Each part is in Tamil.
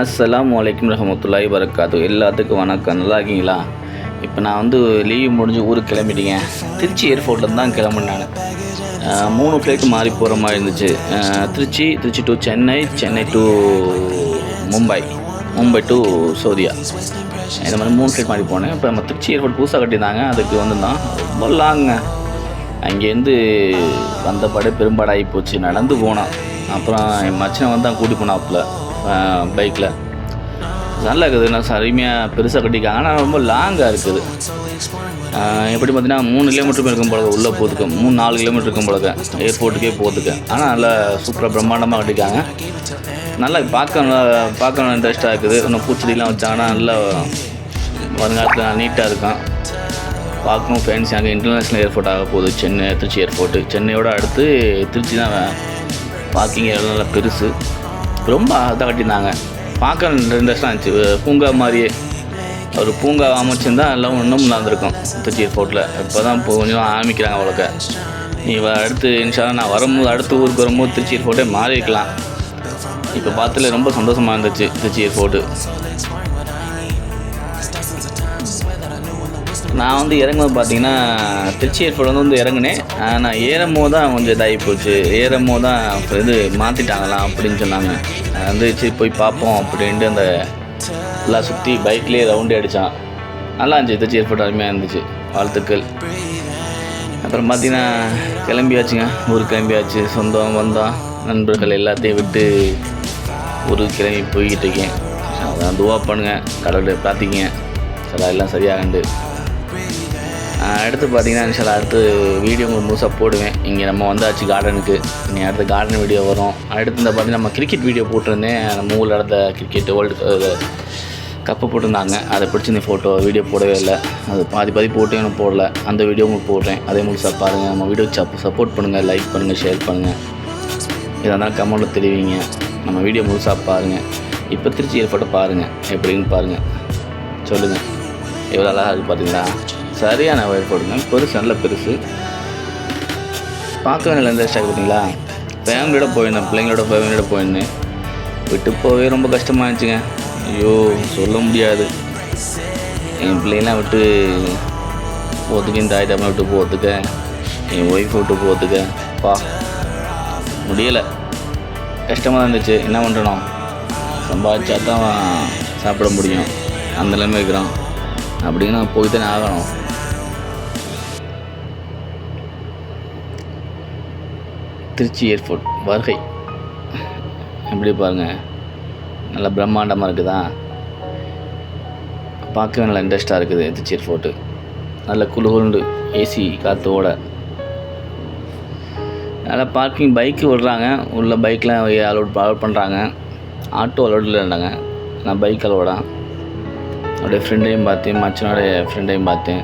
அஸ்லாம் வலைக்கம் ரஹமத்துல்லாய் வரக்காது எல்லாத்துக்கும் வணக்கம். நல்லா இருக்கீங்களா? இப்போ நான் வந்து லீவ் முடிஞ்சு ஊருக்கு கிளம்பிட்டீங்க. திருச்சி ஏர்போர்ட்லேருந்து தான் கிளம்புனேன் நான். மூணு ஃப்ளைட்டு மாறி போகிற மாதிரி இருந்துச்சு. Trichy Trichy to Chennai Chennai to Mumbai Mumbai to சௌதியா இந்த மாதிரி மூணு ஃப்ளைட் மாறி போனேன். இப்போ நம்ம திருச்சி ஏர்போர்ட் புதுசாக கட்டியிருந்தாங்க. அதுக்கு வந்துருந்தான் ரொம்ப லாங்க அங்கேருந்து வந்தபாடு பெரும்பாடாகி போச்சு. நடந்து போனான். அப்புறம் என் மச்சனை வந்து தான் கூட்டி போனாப்புல. பைக்கில் நல்லா இருக்குது. நான் அருமையாக பெருசாக கட்டிக்காங்க ஆனால் ரொம்ப லாங்காக இருக்குது. எப்படி பார்த்தீங்கன்னா மூணு கிலோமீட்டர் இருக்கும் போல உள்ளே போகிறதுக்கு மூணு நாலு கிலோமீட்டர் இருக்கும் போல ஏர்போர்ட்டுக்கே போகிறதுக்கு ஆனால் நல்லா சூப்பராக பிரம்மாண்டமாக கட்டிக்காங்க நல்லா பார்க்க நல்லா பார்க்க இன்ட்ரெஸ்ட்டாக இருக்குது. இன்னும் பூச்செடிலாம் வச்சாங்கன்னா நல்லா வருங்காலத்தில் நீட்டாக இருக்கும். பார்க்கவும் அங்கே இன்டர்நேஷ்னல் ஏர்போர்ட் ஆக போகுது. சென்னை திருச்சி ஏர்போர்ட்டு சென்னையோட அடுத்து திருச்சி தான் பார்க்கிங் இடம் நல்லா பெருசு. ரொம்ப இதாக கட்டியிருந்தாங்க. பார்க்க இன்ட்ரெஸ்டாக இருந்துச்சு பூங்கா மாதிரியே ஒரு பூங்கா அமைச்சிருந்தா எல்லாம் இன்னும் நடந்திருக்கும். திருச்சி ஏர்போர்ட்டில் இப்போ தான் இப்போ கொஞ்சம் ஆரம்பிக்கிறாங்க அவ்வளோக்க நீ அடுத்து இன்ஷால்லாம் நான் வரும்போது அடுத்த ஊருக்கு வரும்போது திருச்சி ஏர்போர்ட்டே மாறி இருக்கலாம் இப்போ பார்த்துல ரொம்ப சந்தோஷமாக இருந்துச்சு திருச்சி ஏர்போர்ட்டு நான் வந்து இறங்கும்போது பார்த்தீங்கன்னா திருச்சி ஏர்போர்ட் வந்து வந்து இறங்குனேன். ஆனால் ஏறும் போது தான் கொஞ்சம் இதாகி போச்சு. ஏறும் போது தான் இது மாற்றிட்டாங்களாம் அப்படின்னு சொன்னாங்க. வந்து சரி போய் பார்ப்போம் அப்படின்ட்டு அந்த எல்லாம் சுற்றி பைக்லேயே ரவுண்டு அடித்தான் நல்லா இருந்துச்சு திருச்சி ஏர்போர்ட் அருமையாக இருந்துச்சு. வாழ்த்துக்கள். அப்புறம் பார்த்தீங்கன்னா கிளம்பியாச்சுங்க. ஊருக்கு கிளம்பியாச்சு. சொந்தம் வந்தோம். நண்பர்கள் எல்லாத்தையும் விட்டு ஊருக்கு கிளம்பி போய்கிட்டு இருக்கேன். அதான் துவா பண்ணுங்க. கடவுளை பிரார்த்திங்க சரி எல்லாம் சரியாகண்டு. அடுத்து பார்த்தீங்கன்னா இன்ஷால்லா அடுத்து வீடியோ உங்களுக்கு முழுசாக போடுவேன். இங்கே நம்ம வந்தாச்சு கார்டனுக்கு இனி அடுத்து கார்டன் வீடியோ வரும். அடுத்து இந்த பார்த்தீங்கன்னா நம்ம கிரிக்கெட் வீடியோ போட்டிருந்தேன். நம்ம ஊரில் நடந்த கிரிக்கெட் வேர்ல்டு கப்பு போட்டிருந்தாங்க. அதை பிடிச்சி இந்த ஃபோட்டோ வீடியோ போடவே இல்லை. அது பாதி பாதி போட்டு எனக்கு போடல. அந்த வீடியோ உங்களுக்கு போடுறேன். அதே முழுசாக பாருங்கள் நம்ம வீடியோ சப் சப்போர்ட் பண்ணுங்கள் லைக் பண்ணுங்கள் ஷேர் பண்ணுங்கள் இதெல்லாம் கமெண்ட்டில் தெரிவிங்க. நம்ம வீடியோ முழுசாக பாருங்கள் இப்போ திருச்சி ஏற்பட்ட பாருங்கள் எப்படின்னு பாருங்கள் சொல்லுங்கள் எவ்வளோ அழகாக இருக்குது பார்த்தீங்களா சரியான ஏற்படுங்க பெருசு நல்ல பெருசு. பார்க்க வேண்டிய எந்த ஆகுது பார்த்தீங்களா? ஃபேமிலியோட போயிருந்தேன். பிள்ளைங்களோட ஃபேமிலியோட போயிருந்தேன். விட்டு போகவே ரொம்ப கஷ்டமாக இருந்துச்சுங்க. ஐயோ சொல்ல முடியாது. என் பிள்ளைங்களாம் விட்டு போகிறதுக்கு இந்த ஐட்டமாக விட்டு போகிறதுக்க என் ஒய்ஃப் விட்டு போகிறதுக்க பா முடியலை. கஷ்டமாக தான் இருந்துச்சு. என்ன பண்ணுறோம் சம்பாதிச்சா தான் சாப்பிட முடியும். அந்த நிலைமை இருக்கிறோம். அப்படின்னு போய் தானே ஆகணும். திருச்சி ஏர்போர்ட் வருகை. எப்படி பாருங்க நல்லா பிரம்மாண்டமாக இருக்குதா? பார்க்கவே நல்லா இன்ட்ரெஸ்டாக இருக்குது திருச்சி ஏர்போர்ட்டு. நல்ல குளுகுண்டு ஏசி காற்றோட நல்லா பார்க்கிங் பைக்கு விடுறாங்க. உள்ள பைக்லாம் அலோட் அலோட் பண்ணுறாங்க ஆட்டோ அலோட் இல்லைண்டாங்க நான் பைக் அலோடான் அவருடைய ஃப்ரெண்டையும் பார்த்தேன். மச்சனோடைய ஃப்ரெண்டையும் பார்த்தேன்.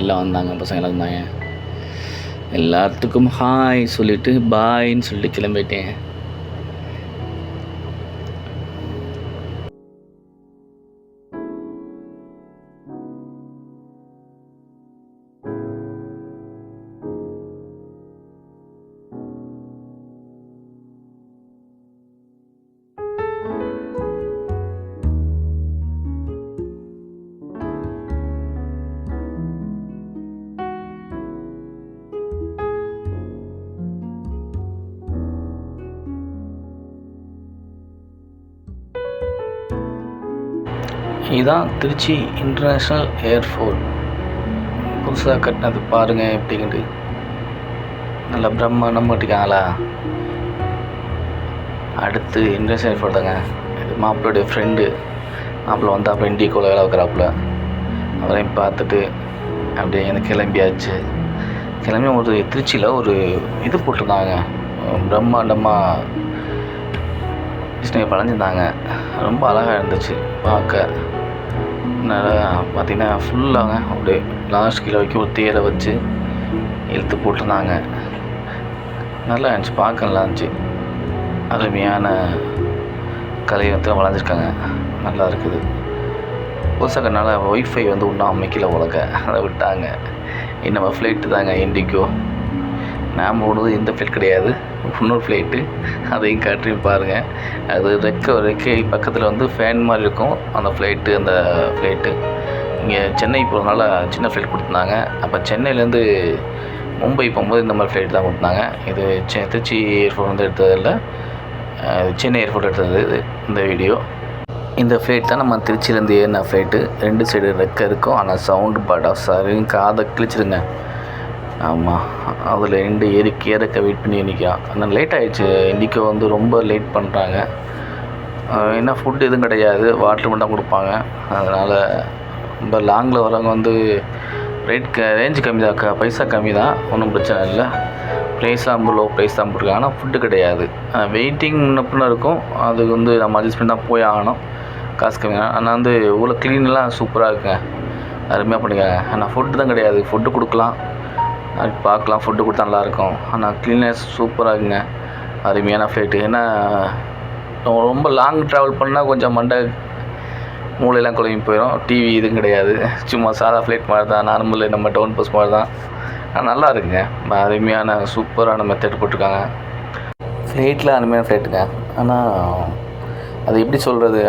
எல்லாம் வந்தாங்க பசங்க எல்லாம் வந்தாங்க. எல்லாத்துக்கும் ஹாய் சொல்லிட்டு பாய்ன்னு சொல்லிட்டு கிளம்பிட்டேன். இதுதான் திருச்சி இன்டர்நேஷ்னல் ஏர்போர்ட் புதுசாக கட்டினது பாருங்கள் எப்படிங்கிட்டு நல்லா பிரம்மாண்டம் கட்டிக்காங்களா அடுத்து இன்டர்நேஷ்னல் ஏர்போர்ட் தாங்க. இது மாப்பிளோடைய ஃப்ரெண்டு மாப்பிள்ளை வந்து அப்புறம் இண்டிகோவில் வேலை வைக்கிறாப்புல அவரையும் பார்த்துட்டு அப்படியே எனக்கு கிளம்பியாச்சு. கிளம்பி ஒரு திருச்சியில் ஒரு இது போட்டிருந்தாங்க. பிரம்மாண்டமாக கிருஷ்ணகிரி பழஞ்சிருந்தாங்க. ரொம்ப அழகாக இருந்துச்சு பார்க்க. பார்த்தீங்கன்னா ஃபுல்லாங்க அப்படியே லாஸ்ட் கீழே வைக்க ஒரு தேரை வச்சு இழுத்து போட்டிருந்தாங்க. நல்லா இருந்துச்சு பார்க்க நல்லா இருந்துச்சு. அருமையான கலையத்தில் வளர்ந்துருக்காங்க. நல்லா இருக்குது. புதுசாக்கனால ஒய்ஃபை வந்து ஒன்றும் அமைக்கல உலக அதை விட்டாங்க. நம்ம ஃப்ளைட்டு தாங்க இண்டிகோ. நாம் ஓடுறது இந்த ஃப்ளைட் கிடையாது. இன்னொரு ஃப்ளைட்டு அதையும் காட்டி பாருங்கள் அது ரெக்கை ரெக்கை பக்கத்தில் வந்து ஃபேன் மாதிரி இருக்கும். அந்த ஃப்ளைட்டு அந்த ஃப்ளைட்டு இங்கே சென்னை போகிறதுனால சின்ன ஃப்ளைட் கொடுத்துருந்தாங்க. அப்போ சென்னையிலேருந்து மும்பை போகும்போது இந்த மாதிரி ஃப்ளைட் தான் கொடுத்தாங்க இது செ திருச்சி ஏர்போர்ட் வந்து எடுத்ததில்ல. சென்னை ஏர்போர்ட் எடுத்தது இது இந்த வீடியோ இந்த ஃப்ளைட் தான் நம்ம திருச்சியிலேருந்து ஏறின ஃப்ளைட்டு ரெண்டு சைடு ரெக்கை இருக்கும். ஆனால் சவுண்டு பாடா சரியும் காதை கிழிச்சிருங்க. ஆமாம் அதில் ரெண்டு ஏறி கேறக்க வெயிட் பண்ணி இன்றைக்கா ஆனால் லேட் ஆகிடுச்சு இன்றைக்கி வந்து ரொம்ப லேட் பண்ணுறாங்க என்ன ஃபுட் எதுவும் கிடையாது. வாட்டர் மட்டும் தான் கொடுப்பாங்க. அதனால் ரொம்ப லாங்கில் வரவங்க வந்து ரேட் க ரேஞ்சு கம்மி தான். க- பைசா கம்மி தான். ஒன்றும் பிரச்சனை இல்லை. ப்ரைஸ் தான் லோ ப்ரைஸ் தான் போட்டிருக்காங்க ஆனால் ஃபுட்டு கிடையாது. வெயிட்டிங் முன்ன இருக்கும். அதுக்கு வந்து நம்ம அட்ஜஸ்ட் பண்ணி தான் போய் ஆகணும். காசு கம்மி தான். ஆனால் வந்து இவ்வளோ க்ளீன்லாம் சூப்பராக இருக்குங்க. அருமையாக பண்ணிக்காங்க. ஆனால் ஃபுட்டு தான் கிடையாது. ஃபுட்டு கொடுக்கலாம். பார்க்கலாம் ஃபுட்டு கொடுத்தா நல்லாயிருக்கும். ஆனால் க்ளீனஸ் சூப்பராக இருக்குங்க. அருமையான ஃப்ளைட்டு ஏன்னா ரொம்ப லாங் ட்ராவல் பண்ணால் கொஞ்சம் மண்டை மூளையெல்லாம் குழம்பி போயிடும் டிவி இதுவும் கிடையாது. சும்மா சாதா ஃப்ளைட் மாதிரி தான் நார்மல் நம்ம டவுன் பஸ் மாதிரி தான் ஆனால் நல்லா இருக்குங்க. அருமையான சூப்பரான மெத்தட் போட்டிருக்காங்க. ஃப்ளைட்டில் அருமையான ஃப்ளைட்டுங்க ஆனால் அது எப்படி சொல்கிறது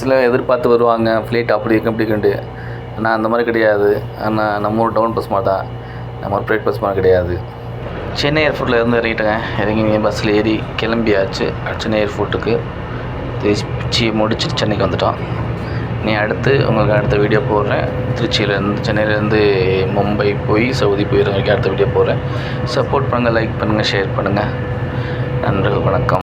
சில எதிர்பார்த்து வருவாங்க. ஃப்ளைட் அப்படி இருக்கு இப்படி இருக்குண்டு ஆனால் அந்த மாதிரி கிடையாது. ஆனால் நம்ம ஊர் டவுன் பஸ் மாதிரி தான் நம்ம ஊர் ப்ரைவேட் பஸ் மாதிரி கிடையாது. சென்னை ஏர்போர்ட்டில் இருந்து இறங்கிட்டேங்க இறங்கி பஸ்ஸில் ஏறி கிளம்பியாச்சு. சென்னை ஏர்போர்ட்டுக்கு திருச்சி முடிச்சுட்டு சென்னைக்கு வந்துட்டோம். நீ அடுத்து உங்களுக்கு அடுத்த வீடியோ போடுறேன். திருச்சியிலேருந்து சென்னையிலேருந்து மும்பை போய் சவுதி போய் வரைக்கும் அடுத்த வீடியோ போடுறேன். சப்போர்ட் பண்ணுங்கள் லைக் பண்ணுங்கள் ஷேர் பண்ணுங்கள் நன்றி வணக்கம்.